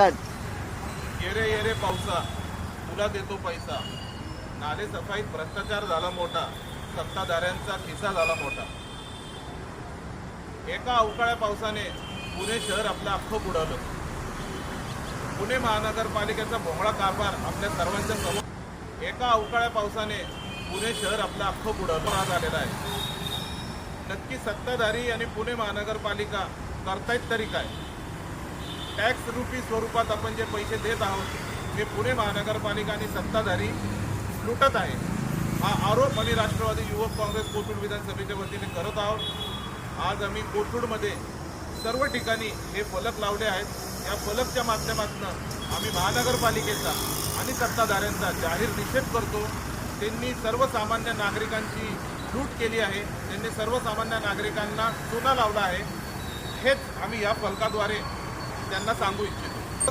येरे येरे पावसा. तुला देतो पैसा. नाले सफाईत भ्रष्टाचार झाला मोठा. सत्ताधाऱ्यांचा खिसा झाला मोठा. एका अवकाळ्या पावसाने पुणे शहर आपलं अख्खं बुडवलं. पुणे महानगरपालिकेचा भोंगळा कारभार आपल्या सर्वांच्या समोर. एका अवकाळ्या पावसाने पुणे शहर आपलं अख्खं बुडवलं. हा झालेला आहे. नक्की सत्ताधारी आणि पुणे महानगरपालिका करतायत तरी काय? टॅक्स रुपी स्वरूपात आपण जे पैसे देत आहोत हे पुणे महानगरपालिका आणि सत्ताधारी लुटत आहे हा आरोप आम्ही राष्ट्रवादी युवक काँग्रेस कोथरूड विधानसभेच्या वतीने करत आहोत. आज आम्ही कोथरूडमध्ये सर्व ठिकाणी हे फलक लावले आहेत. या फलकच्या माध्यमातून आम्ही महानगरपालिकेचा आणि सत्ताधाऱ्यांचा जाहीर निषेध करतो. त्यांनी सर्वसामान्य नागरिकांची लूट केली आहे. त्यांनी सर्वसामान्य नागरिकांना चुना लावला आहे. हेच आम्ही या फलकाद्वारे त्यांना सांगू इच्छितो.